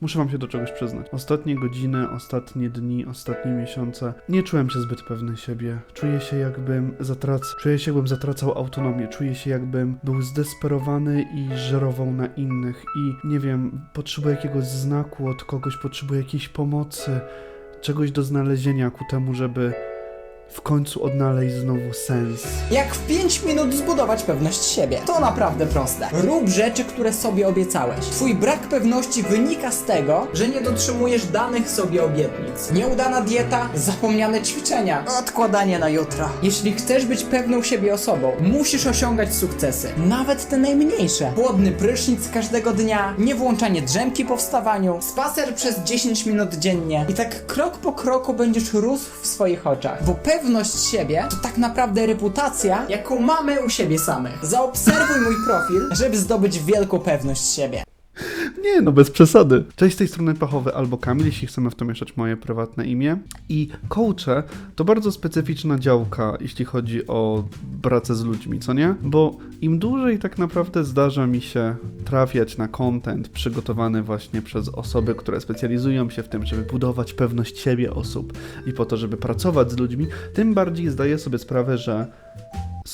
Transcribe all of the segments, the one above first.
Muszę wam się do czegoś przyznać. Ostatnie godziny, ostatnie dni, ostatnie miesiące nie czułem się zbyt pewny siebie. Czuję się jakbym zatrac... Czuję się jakbym zatracał autonomię. Czuję się jakbym był zdesperowany i żerował na innych. I nie wiem, potrzebuję jakiegoś znaku od kogoś, potrzebuję jakiejś pomocy, czegoś do znalezienia ku temu, żeby w końcu odnaleźć znowu sens. Jak w 5 minut zbudować pewność siebie? To naprawdę proste. Rób rzeczy, które sobie obiecałeś. Twój brak pewności wynika z tego, że nie dotrzymujesz danych sobie obietnic. Nieudana dieta, zapomniane ćwiczenia, odkładanie na jutro. Jeśli chcesz być pewną siebie osobą, musisz osiągać sukcesy. Nawet te najmniejsze. Płodny prysznic każdego dnia, nie włączanie drzemki po wstawaniu, spacer przez 10 minut dziennie. I tak krok po kroku będziesz rósł w swoich oczach. Bo pewność siebie to tak naprawdę reputacja, jaką mamy u siebie samych. Zaobserwuj mój profil, żeby zdobyć wielką pewność siebie. Nie, no bez przesady. Cześć z tej strony Pachowy albo Kamil, jeśli chcemy w to mieszać moje prywatne imię. I coache to bardzo specyficzna działka, jeśli chodzi o pracę z ludźmi, co nie? Bo im dłużej tak naprawdę zdarza mi się trafiać na content przygotowany właśnie przez osoby, które specjalizują się w tym, żeby budować pewność siebie osób i po to, żeby pracować z ludźmi, tym bardziej zdaję sobie sprawę, że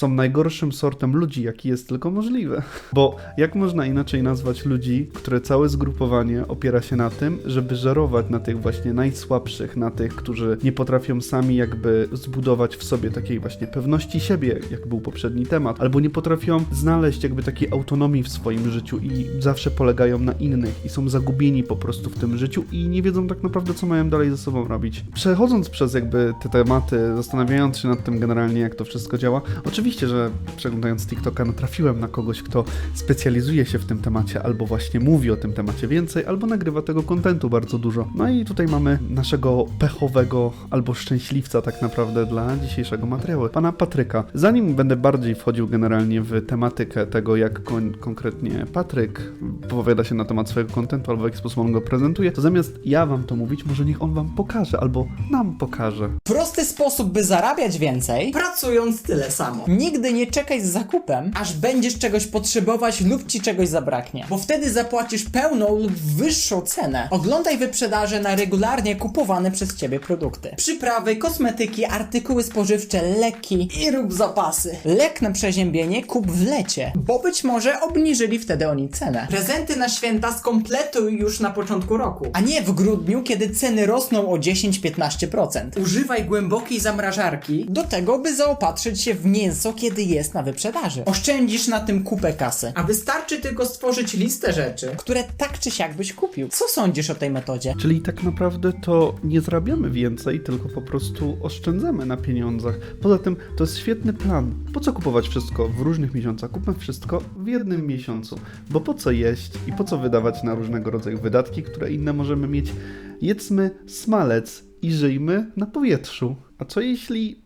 są najgorszym sortem ludzi, jaki jest tylko możliwy. Bo jak można inaczej nazwać ludzi, które całe zgrupowanie opiera się na tym, żeby żerować na tych właśnie najsłabszych, na tych, którzy nie potrafią sami jakby zbudować w sobie takiej właśnie pewności siebie, jak był poprzedni temat, albo nie potrafią znaleźć jakby takiej autonomii w swoim życiu i zawsze polegają na innych i są zagubieni po prostu w tym życiu i nie wiedzą tak naprawdę, co mają dalej ze sobą robić. Przechodząc przez jakby te tematy, zastanawiając się nad tym generalnie, jak to wszystko działa, oczywiście, że przeglądając TikToka natrafiłem na kogoś, kto specjalizuje się w tym temacie, albo właśnie mówi o tym temacie więcej, albo nagrywa tego kontentu bardzo dużo. No i tutaj mamy naszego pechowego albo szczęśliwca tak naprawdę dla dzisiejszego materiału, pana Patryka. Zanim będę bardziej wchodził generalnie w tematykę tego, jak kon- konkretnie Patryk powiada się na temat swojego kontentu, albo w jaki sposób on go prezentuje, to zamiast ja wam to mówić, może niech on wam pokaże, albo nam pokaże. Prosty sposób, by zarabiać więcej, pracując tyle samo. Nigdy nie czekaj z zakupem, aż będziesz czegoś potrzebować lub ci czegoś zabraknie, bo wtedy zapłacisz pełną lub wyższą cenę. Oglądaj wyprzedaże na regularnie kupowane przez ciebie produkty. Przyprawy, kosmetyki, artykuły spożywcze, leki i rób zapasy. Lek na przeziębienie kup w lecie, bo być może obniżyli wtedy oni cenę. Prezenty na święta skompletuj już na początku roku, a nie w grudniu, kiedy ceny rosną o 10-15%. Używaj głębokiej zamrażarki do tego, by zaopatrzyć się w mięso, kiedy jest na wyprzedaży. Oszczędzisz na tym kupę kasy, a wystarczy tylko stworzyć listę rzeczy, które tak czy siak byś kupił. Co sądzisz o tej metodzie? Czyli tak naprawdę to nie zarabiamy więcej, tylko po prostu oszczędzamy na pieniądzach. Poza tym to jest świetny plan. Po co kupować wszystko w różnych miesiącach? Kupmy wszystko w jednym miesiącu. Bo po co jeść i po co wydawać na różnego rodzaju wydatki, które inne możemy mieć? Jedzmy smalec i żyjmy na powietrzu. A co jeśli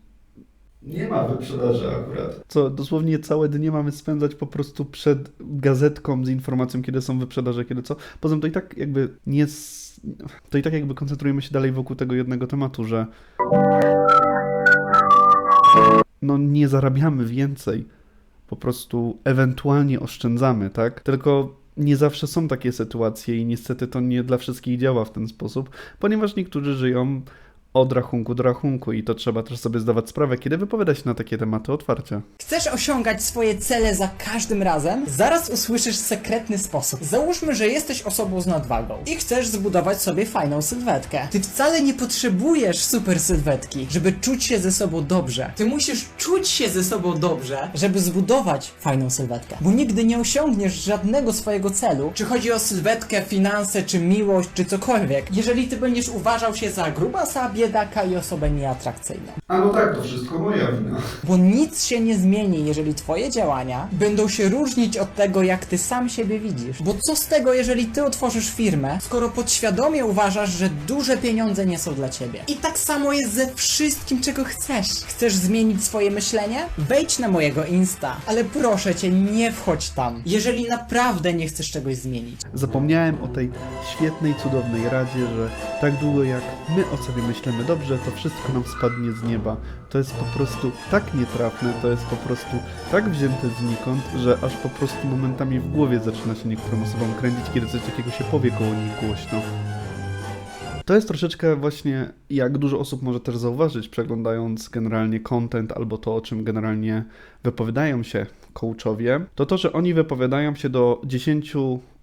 nie ma wyprzedaży akurat. Co dosłownie całe dnie mamy spędzać po prostu przed gazetką z informacją, kiedy są wyprzedaże, kiedy co. Poza tym to i tak jakby nie. To i tak jakby koncentrujemy się dalej wokół tego jednego tematu, że. No nie zarabiamy więcej. Po prostu ewentualnie oszczędzamy, tak? Tylko nie zawsze są takie sytuacje i niestety to nie dla wszystkich działa w ten sposób, ponieważ niektórzy żyją od rachunku do rachunku i to trzeba też sobie zdawać sprawę, kiedy wypowiada się na takie tematy otwarcie. Chcesz osiągać swoje cele za każdym razem? Zaraz usłyszysz sekretny sposób. Załóżmy, że jesteś osobą z nadwagą i chcesz zbudować sobie fajną sylwetkę. Ty wcale nie potrzebujesz super sylwetki, żeby czuć się ze sobą dobrze. Ty musisz czuć się ze sobą dobrze, żeby zbudować fajną sylwetkę. Bo nigdy nie osiągniesz żadnego swojego celu, czy chodzi o sylwetkę, finanse, czy miłość, czy cokolwiek, jeżeli ty będziesz uważał się za grubasa, biedaka i osobę nieatrakcyjną. A no tak, to wszystko moja wina. Bo nic się nie zmieni, jeżeli twoje działania będą się różnić od tego, jak ty sam siebie widzisz. Bo co z tego, jeżeli ty otworzysz firmę, skoro podświadomie uważasz, że duże pieniądze nie są dla ciebie? I tak samo jest ze wszystkim, czego chcesz. Chcesz zmienić swoje myślenie? Wejdź na mojego Insta, ale proszę cię, nie wchodź tam, jeżeli naprawdę nie chcesz czegoś zmienić. Zapomniałem o tej świetnej, cudownej radzie, że tak długo jak my o sobie myślimy będziemy dobrze, to wszystko nam spadnie z nieba. To jest po prostu tak nietrafne, to jest po prostu tak wzięte znikąd, że aż po prostu momentami w głowie zaczyna się niektórym osobom kręcić, kiedy coś takiego się powie koło nich głośno. To jest troszeczkę właśnie, jak dużo osób może też zauważyć, przeglądając generalnie content albo to, o czym generalnie wypowiadają się coachowie, to to, że oni wypowiadają się do 10,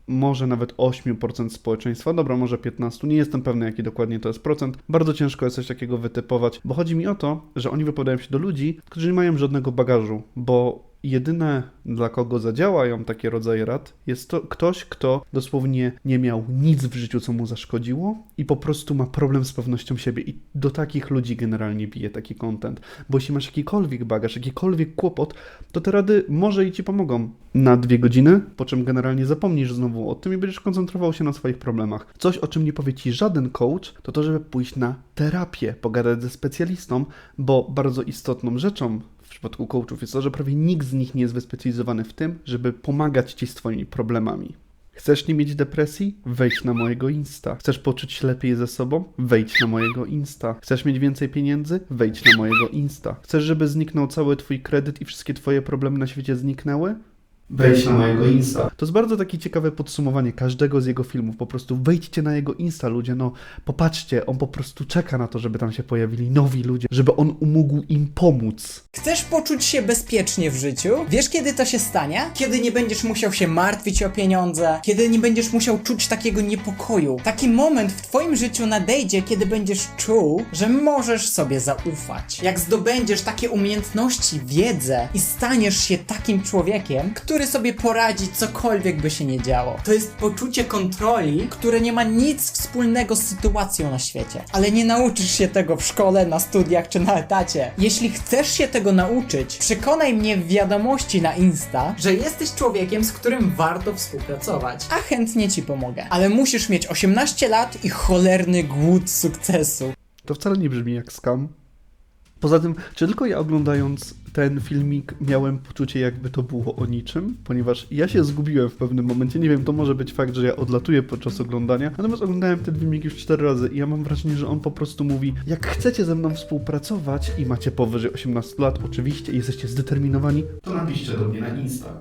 może nawet 8% społeczeństwa, dobra, może 15, nie jestem pewny, jaki dokładnie to jest procent. Bardzo ciężko jest coś takiego wytypować, bo chodzi mi o to, że oni wypowiadają się do ludzi, którzy nie mają żadnego bagażu, bo jedyne, dla kogo zadziałają takie rodzaje rad, jest to ktoś, kto dosłownie nie miał nic w życiu, co mu zaszkodziło i po prostu ma problem z pewnością siebie. I do takich ludzi generalnie bije taki content. Bo jeśli masz jakikolwiek bagaż, jakikolwiek kłopot, to te rady może i ci pomogą na dwie godziny, po czym generalnie zapomnisz znowu o tym i będziesz koncentrował się na swoich problemach. Coś, o czym nie powie ci żaden coach, to to, żeby pójść na terapię, pogadać ze specjalistą, bo bardzo istotną rzeczą przypadku coachów jest to, że prawie nikt z nich nie jest wyspecjalizowany w tym, żeby pomagać ci z twoimi problemami. Chcesz nie mieć depresji? Wejdź na mojego Insta. Chcesz poczuć się lepiej ze sobą? Wejdź na mojego Insta. Chcesz mieć więcej pieniędzy? Wejdź na mojego Insta. Chcesz, żeby zniknął cały twój kredyt i wszystkie twoje problemy na świecie zniknęły? Wejdź na mojego Insta. To jest bardzo takie ciekawe podsumowanie każdego z jego filmów. Po prostu wejdźcie na jego Insta, ludzie. No, popatrzcie, on po prostu czeka na to, żeby tam się pojawili nowi ludzie, żeby on mógł im pomóc. Chcesz poczuć się bezpiecznie w życiu? Wiesz kiedy to się stanie? Kiedy nie będziesz musiał się martwić o pieniądze, kiedy nie będziesz musiał czuć takiego niepokoju. Taki moment w twoim życiu nadejdzie, kiedy będziesz czuł, że możesz sobie zaufać. Jak zdobędziesz takie umiejętności, wiedzę i staniesz się takim człowiekiem, który sobie poradzi cokolwiek by się nie działo. To jest poczucie kontroli, które nie ma nic wspólnego z sytuacją na świecie. Ale nie nauczysz się tego w szkole, na studiach czy na etacie. Jeśli chcesz się tego nauczyć, przekonaj mnie w wiadomości na Insta, że jesteś człowiekiem, z którym warto współpracować. A chętnie ci pomogę. Ale musisz mieć 18 lat i cholerny głód sukcesu. To wcale nie brzmi jak skam. Poza tym, czy tylko ja oglądając ten filmik miałem poczucie, jakby to było o niczym? Ponieważ ja się zgubiłem w pewnym momencie. Nie wiem, to może być fakt, że ja odlatuję podczas oglądania. Natomiast oglądałem ten filmik już cztery razy i ja mam wrażenie, że on po prostu mówi: Jak chcecie ze mną współpracować i macie powyżej 18 lat, oczywiście, jesteście zdeterminowani, to napiszcie do mnie na Insta.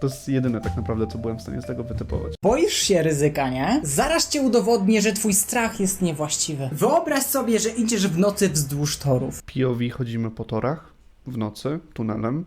To jest jedyne tak naprawdę, co byłem w stanie z tego wytypować. Boisz się ryzyka, nie? Zaraz ci udowodnię, że twój strach jest niewłaściwy. Wyobraź sobie, że idziesz w nocy wzdłuż torów. POV chodzimy po torach w nocy, tunelem.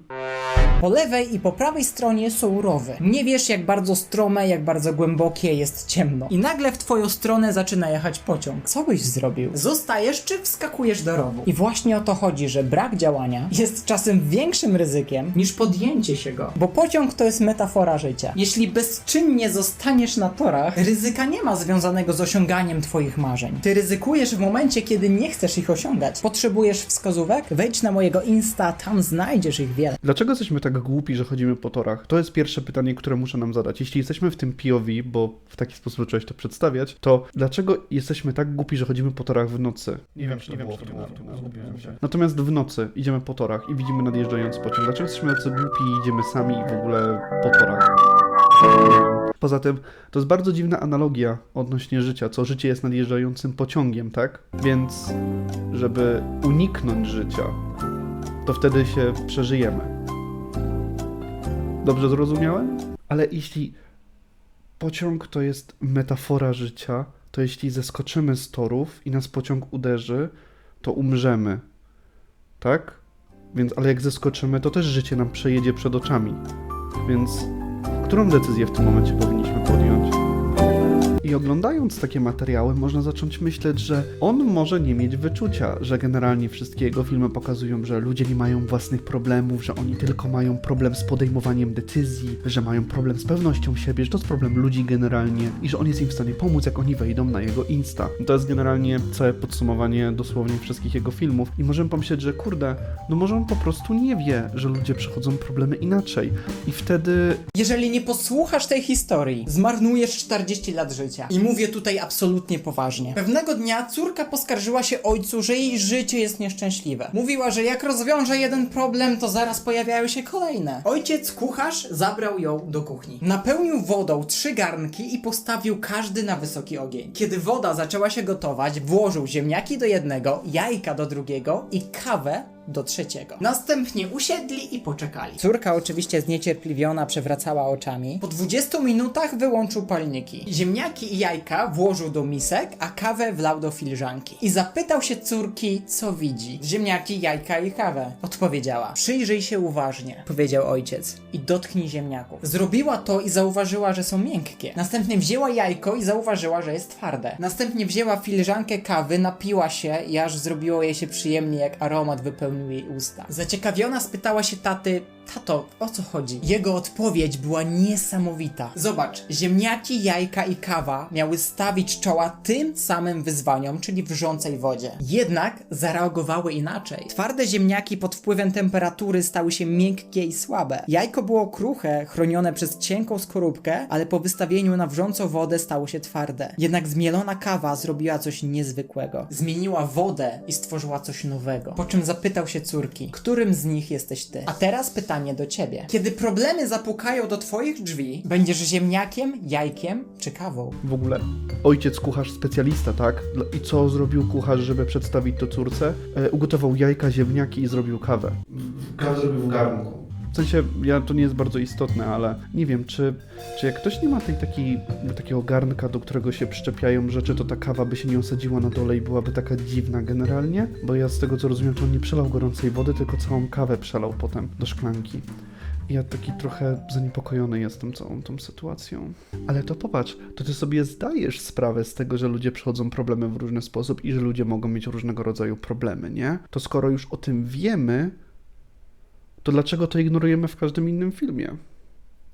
Po lewej i po prawej stronie są rowy. Nie wiesz, jak bardzo strome, jak bardzo głębokie jest ciemno. I nagle w twoją stronę zaczyna jechać pociąg. Co byś zrobił? Zostajesz czy wskakujesz do rowu? I właśnie o to chodzi, że brak działania jest czasem większym ryzykiem niż podjęcie się go. Bo pociąg to jest metafora życia. Jeśli bezczynnie zostaniesz na torach, ryzyka nie ma związanego z osiąganiem twoich marzeń. Ty ryzykujesz w momencie, kiedy nie chcesz ich osiągać. Potrzebujesz wskazówek? Wejdź na mojego Insta, tam znajdziesz ich wiele. Dlaczego jesteśmy tak głupi, że chodzimy po torach? To jest pierwsze pytanie, które muszę nam zadać. Jeśli jesteśmy w tym POV, bo w taki sposób zacząłeś to przedstawiać, to dlaczego jesteśmy tak głupi, że chodzimy po torach w nocy? Nie wiem, czy to było w tym zgubiłem się. Natomiast w nocy idziemy po torach i widzimy nadjeżdżający pociąg. Dlaczego jesteśmy tacy głupi i idziemy sami w ogóle po torach? Nie. Poza tym, to jest bardzo dziwna analogia odnośnie życia, co życie jest nadjeżdżającym pociągiem, tak? Więc, żeby uniknąć życia, to wtedy się przeżyjemy. Dobrze zrozumiałem? Ale jeśli pociąg to jest metafora życia, to jeśli zeskoczymy z torów i nas pociąg uderzy, to umrzemy. Tak? Więc, ale jak zeskoczymy, to też życie nam przejedzie przed oczami. Więc którą decyzję w tym momencie powinniśmy podjąć? I oglądając takie materiały, można zacząć myśleć, że on może nie mieć wyczucia, że generalnie wszystkie jego filmy pokazują, że ludzie nie mają własnych problemów, że oni tylko mają problem z podejmowaniem decyzji, że mają problem z pewnością siebie, że to jest problem ludzi generalnie i że on jest im w stanie pomóc, jak oni wejdą na jego Insta. To jest generalnie całe podsumowanie dosłownie wszystkich jego filmów i możemy pomyśleć, że kurde, no może on po prostu nie wie, że ludzie przechodzą problemy inaczej i wtedy Jeżeli nie posłuchasz tej historii, zmarnujesz 40 lat życia. Życia. I mówię tutaj absolutnie poważnie. Pewnego dnia córka poskarżyła się ojcu, że jej życie jest nieszczęśliwe. Mówiła, że jak rozwiąże jeden problem, to zaraz pojawiają się kolejne. Ojciec kucharz zabrał ją do kuchni. Napełnił wodą trzy garnki i postawił każdy na wysoki ogień. Kiedy woda zaczęła się gotować, włożył ziemniaki do jednego, jajka do drugiego i kawę do trzeciego. Następnie usiedli i poczekali. Córka oczywiście zniecierpliwiona przewracała oczami. Po 20 minutach wyłączył palniki. Ziemniaki i jajka włożył do misek, a kawę wlał do filiżanki. I zapytał się córki, co widzi. Ziemniaki, jajka i kawę. Odpowiedziała. Przyjrzyj się uważnie, powiedział ojciec. I dotknij ziemniaków. Zrobiła to i zauważyła, że są miękkie. Następnie wzięła jajko i zauważyła, że jest twarde. Następnie wzięła filiżankę kawy, napiła się i aż zrobiło jej się przyjemnie, jak aromat wypełnił jej usta. Zaciekawiona spytała się taty, tato, o co chodzi? Jego odpowiedź była niesamowita. Zobacz, ziemniaki, jajka i kawa miały stawić czoła tym samym wyzwaniom, czyli wrzącej wodzie. Jednak zareagowały inaczej. Twarde ziemniaki pod wpływem temperatury stały się miękkie i słabe. Jajko było kruche, chronione przez cienką skorupkę, ale po wystawieniu na wrzącą wodę stało się twarde. Jednak zmielona kawa zrobiła coś niezwykłego. Zmieniła wodę i stworzyła coś nowego. Po czym zapytał się córki, którym z nich jesteś ty? A teraz pytanie do ciebie. Kiedy problemy zapukają do twoich drzwi, będziesz ziemniakiem, jajkiem czy kawą? W ogóle ojciec kucharz specjalista, tak? I co zrobił kucharz, żeby przedstawić to córce? E, ugotował jajka, ziemniaki i zrobił kawę. Kawę zrobił w garnku. W sensie, ja, to nie jest bardzo istotne, ale nie wiem, czy, czy jak ktoś nie ma tej takiej, takiego garnka, do którego się przyczepiają rzeczy, to ta kawa by się nie osadziła na dole i byłaby taka dziwna generalnie? Bo ja z tego co rozumiem, to on nie przelał gorącej wody, tylko całą kawę przelał potem do szklanki. Ja taki trochę zaniepokojony jestem całą tą sytuacją. Ale to popatrz, to ty sobie zdajesz sprawę z tego, że ludzie przechodzą problemy w różny sposób i że ludzie mogą mieć różnego rodzaju problemy, nie? To skoro już o tym wiemy, to dlaczego to ignorujemy w każdym innym filmie?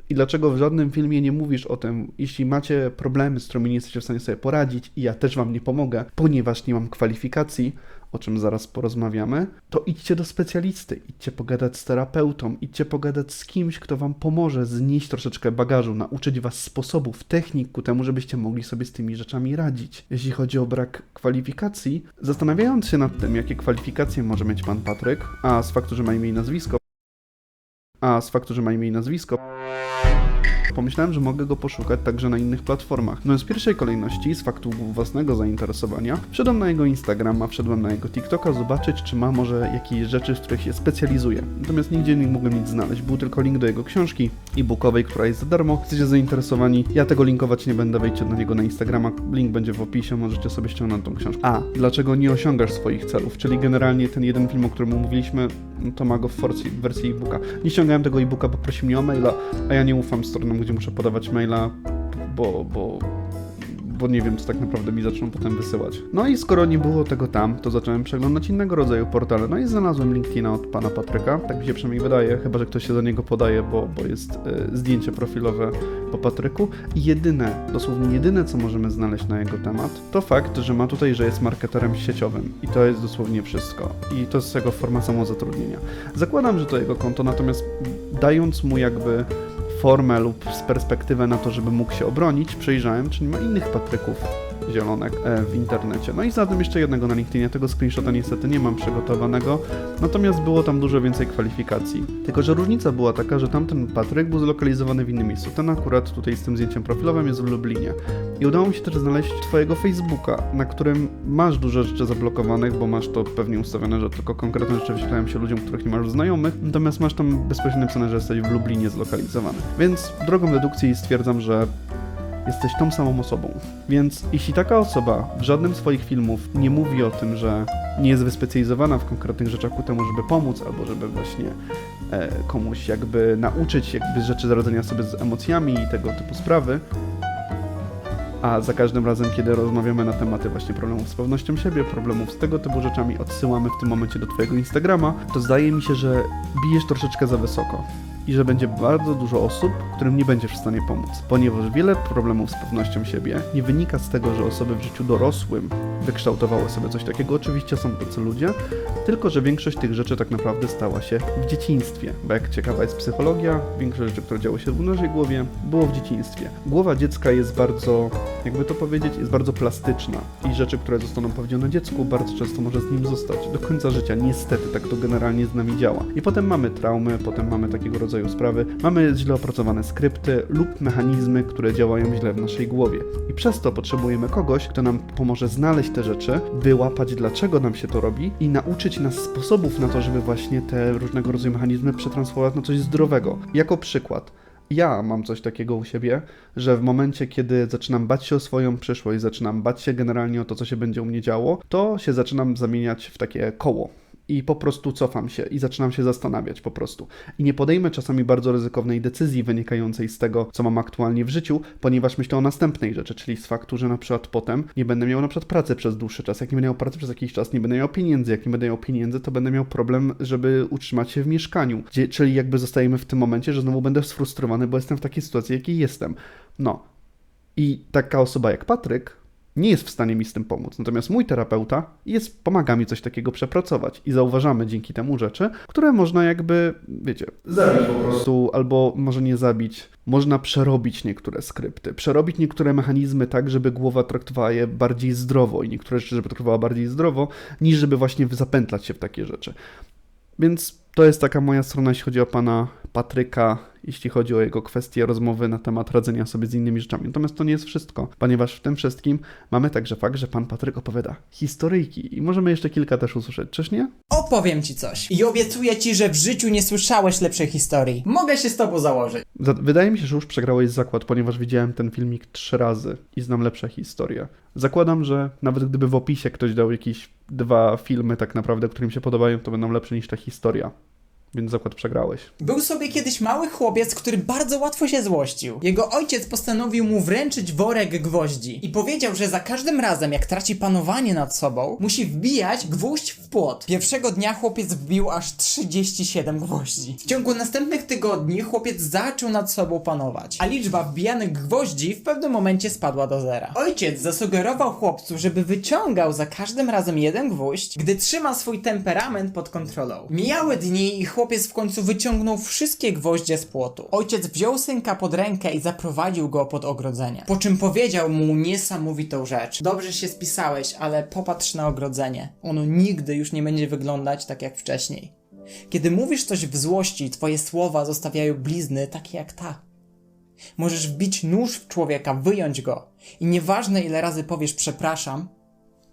I dlaczego w żadnym filmie nie mówisz o tym, jeśli macie problemy, z którymi nie jesteście w stanie sobie poradzić i ja też wam nie pomogę, ponieważ nie mam kwalifikacji, o czym zaraz porozmawiamy, to idźcie do specjalisty, idźcie pogadać z terapeutą, idźcie pogadać z kimś, kto wam pomoże znieść troszeczkę bagażu, nauczyć was sposobów, technik ku temu, żebyście mogli sobie z tymi rzeczami radzić. Jeśli chodzi o brak kwalifikacji, zastanawiając się nad tym, jakie kwalifikacje może mieć pan Patryk, a z faktu, że ma imię i nazwisko, a z faktu, że ma imię i nazwisko, Pomyślałem, że mogę go poszukać także na innych platformach. No w pierwszej kolejności, z faktu własnego zainteresowania, wszedłem na jego Instagrama, wszedłem na jego TikToka, zobaczyć, czy ma może jakieś rzeczy, w których się specjalizuje. Natomiast nigdzie nie mogłem nic znaleźć. Był tylko link do jego książki e-bookowej, która jest za darmo. Jesteście zainteresowani? Ja tego linkować nie będę, wejdźcie na niego na Instagrama. Link będzie w opisie, możecie sobie ściągnąć tą książkę. A, dlaczego nie osiągasz swoich celów? Czyli generalnie ten jeden film, o którym mówiliśmy, no to ma go w wersji, w wersji e-booka. Nie ściągałem tego e-booka, poprosił mnie o maila, a ja nie ufam stronom, gdzie muszę podawać maila, bo, bo, bo nie wiem, co tak naprawdę mi zaczną potem wysyłać. No i skoro nie było tego tam, to zacząłem przeglądać innego rodzaju portale. No i znalazłem LinkedIna od pana Patryka, tak mi się przynajmniej wydaje, chyba że ktoś się do niego podaje, bo, bo jest e, zdjęcie profilowe po Patryku. I jedyne, dosłownie jedyne, co możemy znaleźć na jego temat, to fakt, że ma tutaj, że jest marketerem sieciowym. I to jest dosłownie wszystko. I to jest jego forma samozatrudnienia. Zakładam, że to jego konto, natomiast dając mu jakby formę lub z perspektywę na to, żeby mógł się obronić, przejrzałem, czy nie ma innych Patryków zielonek e, w internecie. No i zatem jeszcze jednego na LinkedInie, tego screenshota niestety nie mam przygotowanego, natomiast było tam dużo więcej kwalifikacji. Tylko, że różnica była taka, że tamten Patryk był zlokalizowany w innym miejscu. Ten akurat tutaj z tym zdjęciem profilowym jest w Lublinie. I udało mi się też znaleźć twojego Facebooka, na którym masz dużo rzeczy zablokowanych, bo masz to pewnie ustawione, że tylko konkretne rzeczy wyświetlają się ludziom, których nie masz znajomych, natomiast masz tam bezpośrednio napisane, że jesteś w Lublinie zlokalizowany. Więc drogą dedukcji stwierdzam, że jesteś tą samą osobą. Więc jeśli taka osoba w żadnym z swoich filmów nie mówi o tym, że nie jest wyspecjalizowana w konkretnych rzeczach ku temu, żeby pomóc, albo żeby właśnie e, komuś jakby nauczyć jakby rzeczy radzenia sobie z emocjami i tego typu sprawy, a za każdym razem, kiedy rozmawiamy na tematy właśnie problemów z pewnością siebie, problemów z tego typu rzeczami, odsyłamy w tym momencie do Twojego Instagrama, to zdaje mi się, że bijesz troszeczkę za wysoko. I że będzie bardzo dużo osób, którym nie będziesz w stanie pomóc, ponieważ wiele problemów z pewnością siebie nie wynika z tego, że osoby w życiu dorosłym wykształtowały sobie coś takiego. Oczywiście są tacy ludzie, tylko że większość tych rzeczy tak naprawdę stała się w dzieciństwie, bo jak ciekawa jest psychologia, większość rzeczy, które działy się w naszej głowie, było w dzieciństwie. Głowa dziecka jest bardzo, jakby to powiedzieć, jest bardzo plastyczna i rzeczy, które zostaną powiedziane dziecku, bardzo często może z nim zostać do końca życia. Niestety tak to generalnie z nami działa. I potem mamy traumy, potem mamy takiego rodzaju sprawy, mamy źle opracowane skrypty lub mechanizmy, które działają źle w naszej głowie. I przez to potrzebujemy kogoś, kto nam pomoże znaleźć te rzeczy, wyłapać dlaczego nam się to robi i nauczyć nas sposobów na to, żeby właśnie te różnego rodzaju mechanizmy przetransformować na coś zdrowego. Jako przykład. Ja mam coś takiego u siebie, że w momencie, kiedy zaczynam bać się o swoją przyszłość, zaczynam bać się generalnie o to, co się będzie u mnie działo, to się zaczynam zamieniać w takie koło. I po prostu cofam się i zaczynam się zastanawiać po prostu. I nie podejmę czasami bardzo ryzykownej decyzji wynikającej z tego, co mam aktualnie w życiu, ponieważ myślę o następnej rzeczy, czyli z faktu, że na przykład potem nie będę miał na przykład pracy przez dłuższy czas. Jak nie będę miał pracy przez jakiś czas, nie będę miał pieniędzy. Jak nie będę miał pieniędzy, to będę miał problem, żeby utrzymać się w mieszkaniu. Gdzie, czyli jakby zostajemy w tym momencie, że znowu będę sfrustrowany, bo jestem w takiej sytuacji, jakiej jestem. No. I taka osoba jak Patryk nie jest w stanie mi z tym pomóc. Natomiast mój terapeuta jest, pomaga mi coś takiego przepracować i zauważamy dzięki temu rzeczy, które można jakby, wiecie, zabić po prostu, albo może nie zabić, można przerobić niektóre skrypty, przerobić niektóre mechanizmy tak, żeby głowa traktowała je bardziej zdrowo i niektóre rzeczy, żeby traktowała bardziej zdrowo, niż żeby właśnie zapętlać się w takie rzeczy. Więc to jest taka moja strona, jeśli chodzi o pana Patryka, jeśli chodzi o jego kwestie rozmowy na temat radzenia sobie z innymi rzeczami. Natomiast to nie jest wszystko, ponieważ w tym wszystkim mamy także fakt, że pan Patryk opowiada historyjki i możemy jeszcze kilka też usłyszeć, czyż nie? Opowiem ci coś. I obiecuję ci, że w życiu nie słyszałeś lepszej historii. Mogę się z tobą założyć. Za- Wydaje mi się, że już przegrałeś zakład, ponieważ widziałem ten filmik trzy razy i znam lepsze historie. Zakładam, że nawet gdyby w opisie ktoś dał jakieś dwa filmy tak naprawdę, które mi się podobają, to będą lepsze niż ta historia. Więc zakład przegrałeś. Był sobie kiedyś mały chłopiec, który bardzo łatwo się złościł. Jego ojciec postanowił mu wręczyć worek gwoździ i powiedział, że za każdym razem, jak traci panowanie nad sobą, musi wbijać gwóźdź w płot. Pierwszego dnia chłopiec wbił aż 37 gwoździ. W ciągu następnych tygodni chłopiec zaczął nad sobą panować, a liczba wbijanych gwoździ w pewnym momencie spadła do zera. Ojciec zasugerował chłopcu, żeby wyciągał za każdym razem jeden gwóźdź, gdy trzyma swój temperament pod kontrolą. Mijały dni i chłopiec w końcu wyciągnął wszystkie gwoździe z płotu. Ojciec wziął synka pod rękę i zaprowadził go pod ogrodzenie. Po czym powiedział mu niesamowitą rzecz. Dobrze się spisałeś, ale popatrz na ogrodzenie. Ono nigdy już nie będzie wyglądać tak jak wcześniej. Kiedy mówisz coś w złości, twoje słowa zostawiają blizny takie jak ta. Możesz wbić nóż w człowieka, wyjąć go. I nieważne ile razy powiesz przepraszam,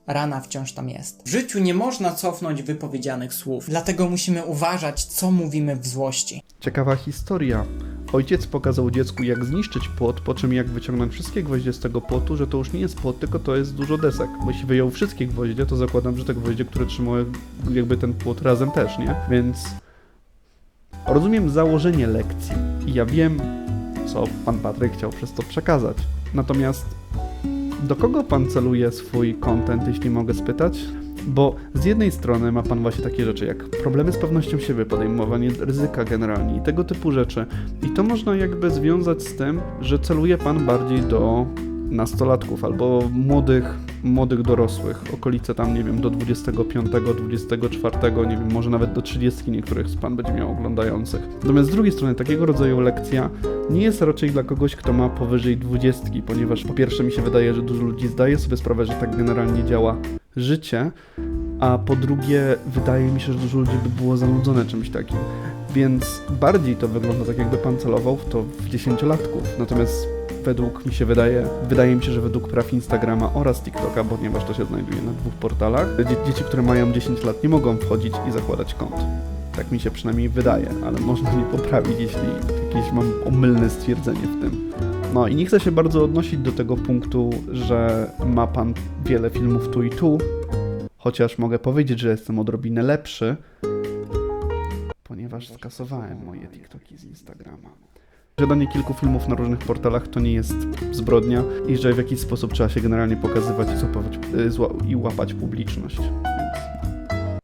rana wciąż tam jest. W życiu nie można cofnąć wypowiedzianych słów, dlatego musimy uważać, co mówimy w złości. Ciekawa historia. Ojciec pokazał dziecku, jak zniszczyć płot, po czym jak wyciągnąć wszystkie gwoździe z tego płotu, że to już nie jest płot, tylko to jest dużo desek. Bo jeśli wyjął wszystkie gwoździe, to zakładam, że te gwoździe, które trzymały jakby ten płot razem też, nie? Więc rozumiem założenie lekcji i ja wiem, co pan Patryk chciał przez to przekazać. Natomiast do kogo pan celuje swój content, jeśli mogę spytać? Bo z jednej strony ma pan właśnie takie rzeczy jak problemy z pewnością siebie, podejmowanie ryzyka generalnie i tego typu rzeczy. I to można jakby związać z tym, że celuje pan bardziej do nastolatków albo młodych, młodych dorosłych, okolice tam, nie wiem, do 25, 24, nie wiem, może nawet do 30 niektórych z pan będzie miał oglądających. Natomiast z drugiej strony takiego rodzaju lekcja nie jest raczej dla kogoś, kto ma powyżej 20, ponieważ po pierwsze mi się wydaje, że dużo ludzi zdaje sobie sprawę, że tak generalnie działa życie, a po drugie wydaje mi się, że dużo ludzi by było zanudzone czymś takim. Więc bardziej to wygląda tak, jakby pan celował w to w dziesięciolatków. Natomiast według mi się wydaje, wydaje mi się, że według praw Instagrama oraz TikToka, ponieważ to się znajduje na dwóch portalach, dzie- dzieci, które mają 10 lat nie mogą wchodzić i zakładać kont. Tak mi się przynajmniej wydaje, ale można mnie poprawić, jeśli jakieś mam omylne stwierdzenie w tym. No i nie chcę się bardzo odnosić do tego punktu, że ma pan wiele filmów tu i tu, chociaż mogę powiedzieć, że jestem odrobinę lepszy, ponieważ skasowałem moje TikToki z Instagrama. Posiadanie kilku filmów na różnych portalach to nie jest zbrodnia i że w jakiś sposób trzeba się generalnie pokazywać i, y, zła, i łapać publiczność.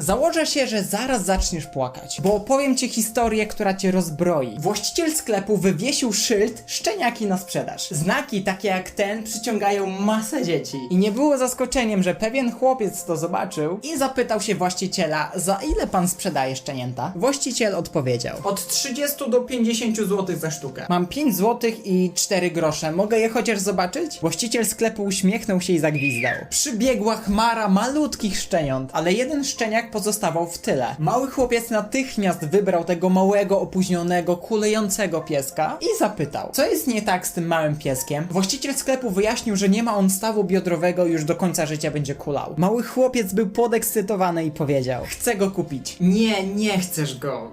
Założę się, że zaraz zaczniesz płakać, bo opowiem ci historię, która cię rozbroi. Właściciel sklepu wywiesił szyld szczeniaki na sprzedaż. Znaki takie jak ten przyciągają masę dzieci. I nie było zaskoczeniem, że pewien chłopiec to zobaczył i zapytał się właściciela, za ile pan sprzedaje szczenięta? Właściciel odpowiedział: Od 30 do 50 zł za sztukę. Mam 5 zł i 4 grosze. Mogę je chociaż zobaczyć? Właściciel sklepu uśmiechnął się i zagwizdał. Przybiegła chmara malutkich szczeniąt, ale jeden szczeniak pozostawał w tyle. Mały chłopiec natychmiast wybrał tego małego, opóźnionego, kulejącego pieska i zapytał: Co jest nie tak z tym małym pieskiem? Właściciel sklepu wyjaśnił, że nie ma on stawu biodrowego i już do końca życia będzie kulał. Mały chłopiec był podekscytowany i powiedział: Chcę go kupić. Nie, nie chcesz go.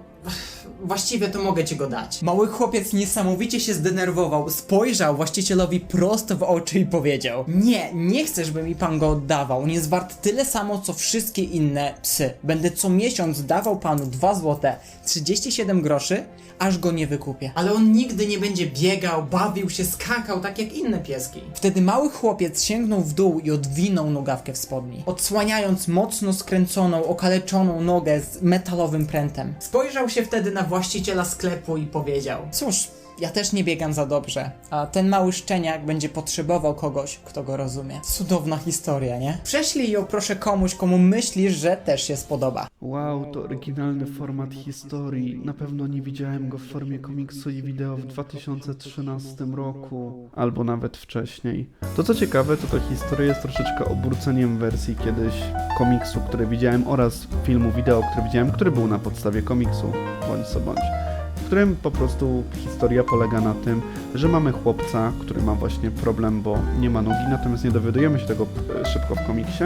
Właściwie to mogę ci go dać. Mały chłopiec niesamowicie się zdenerwował, spojrzał właścicielowi prosto w oczy i powiedział: Nie, nie chcę, żeby mi pan go oddawał. On jest wart tyle samo, co wszystkie inne psy. Będę co miesiąc dawał panu 2 złote 37 groszy, aż go nie wykupię. Ale on nigdy nie będzie biegał, bawił się, skakał tak jak inne pieski. Wtedy mały chłopiec sięgnął w dół i odwinął nogawkę w spodni, odsłaniając mocno skręconą, okaleczoną nogę z metalowym prętem. Spojrzał się wtedy na właściciela sklepu i powiedział: Cóż, ja też nie biegam za dobrze, a ten mały szczeniak będzie potrzebował kogoś, kto go rozumie. Cudowna historia, nie? Prześlij ją proszę komuś, komu myślisz, że też się spodoba. Wow, to oryginalny format historii. Na pewno nie widziałem go w formie komiksu i wideo w 2013 roku, albo nawet wcześniej. To co ciekawe, to ta historia jest troszeczkę obróceniem wersji kiedyś komiksu, który widziałem oraz filmu wideo, który widziałem, który był na podstawie komiksu, bądź co bądź. W którym po prostu historia polega na tym, że mamy chłopca, który ma właśnie problem, bo nie ma nogi, natomiast nie dowiadujemy się tego e, szybko w komiksie,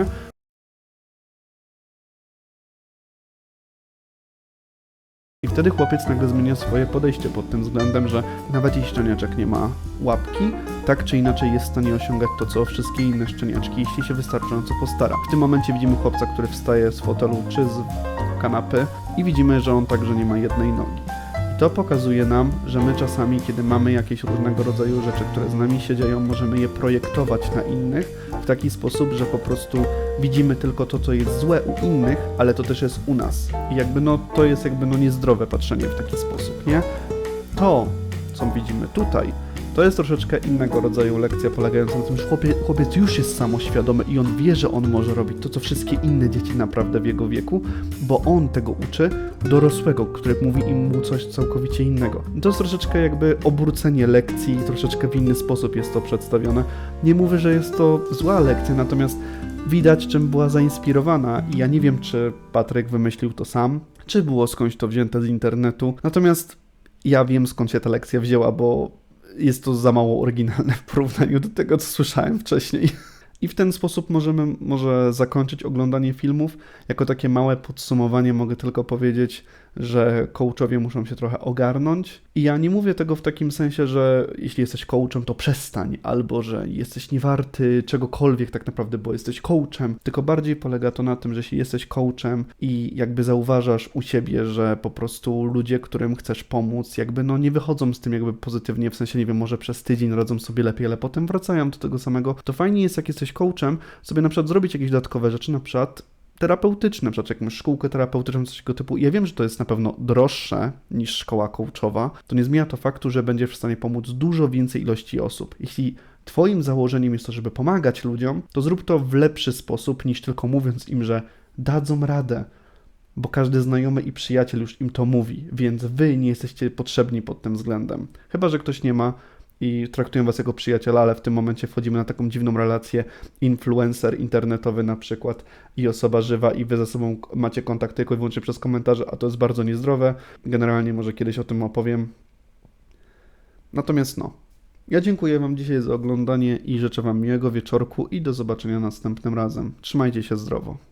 I wtedy chłopiec nagle zmienia swoje podejście pod tym względem, że nawet jeśli szczeniaczek nie ma łapki, tak czy inaczej jest w stanie osiągać to, co wszystkie inne szczeniaczki, jeśli się wystarczająco postara. W tym momencie widzimy chłopca, który wstaje z fotelu czy z kanapy i widzimy, że on także nie ma jednej nogi. To pokazuje nam, że my czasami, kiedy mamy jakieś różnego rodzaju rzeczy, które z nami się dzieją, możemy je projektować na innych w taki sposób, że po prostu widzimy tylko to, co jest złe u innych, ale to też jest u nas. I jakby no, to jest jakby no niezdrowe patrzenie w taki sposób, nie? To, co widzimy tutaj, to jest troszeczkę innego rodzaju lekcja polegająca na tym, że chłopie, chłopiec już jest samoświadomy i on wie, że on może robić to, co wszystkie inne dzieci naprawdę w jego wieku, bo on tego uczy dorosłego, który mówi im mu coś całkowicie innego. To jest troszeczkę jakby obrócenie lekcji, troszeczkę w inny sposób jest to przedstawione. Nie mówię, że jest to zła lekcja, natomiast widać, czym była zainspirowana i ja nie wiem, czy Patryk wymyślił to sam, czy było skądś to wzięte z internetu, natomiast ja wiem, skąd się ta lekcja wzięła, bo jest to za mało oryginalne w porównaniu do tego, co słyszałem wcześniej. I w ten sposób możemy może zakończyć oglądanie filmów. Jako takie małe podsumowanie mogę tylko powiedzieć, że coachowie muszą się trochę ogarnąć. I ja nie mówię tego w takim sensie, że jeśli jesteś coachem, to przestań, albo że jesteś niewarty czegokolwiek tak naprawdę, bo jesteś coachem. Tylko bardziej polega to na tym, że jeśli jesteś coachem i jakby zauważasz u siebie, że po prostu ludzie, którym chcesz pomóc, jakby no nie wychodzą z tym jakby pozytywnie, w sensie nie wiem, może przez tydzień radzą sobie lepiej, ale potem wracają do tego samego, to fajnie jest, jak jesteś coachem, sobie na przykład zrobić jakieś dodatkowe rzeczy, na przykład terapeutyczne, przykład jak masz szkółkę terapeutyczną, coś tego typu. Ja wiem, że to jest na pewno droższe niż szkoła coachowa, to nie zmienia to faktu, że będziesz w stanie pomóc dużo więcej ilości osób. Jeśli Twoim założeniem jest to, żeby pomagać ludziom, to zrób to w lepszy sposób niż tylko mówiąc im, że dadzą radę, bo każdy znajomy i przyjaciel już im to mówi, więc wy nie jesteście potrzebni pod tym względem. Chyba, że ktoś nie ma i traktują was jako przyjaciela, ale w tym momencie wchodzimy na taką dziwną relację influencer internetowy na przykład i osoba żywa i wy ze sobą macie kontakt tylko i wyłącznie przez komentarze, a to jest bardzo niezdrowe. Generalnie może kiedyś o tym opowiem. Natomiast no, ja dziękuję wam dzisiaj za oglądanie i życzę wam miłego wieczorku i do zobaczenia następnym razem. Trzymajcie się zdrowo.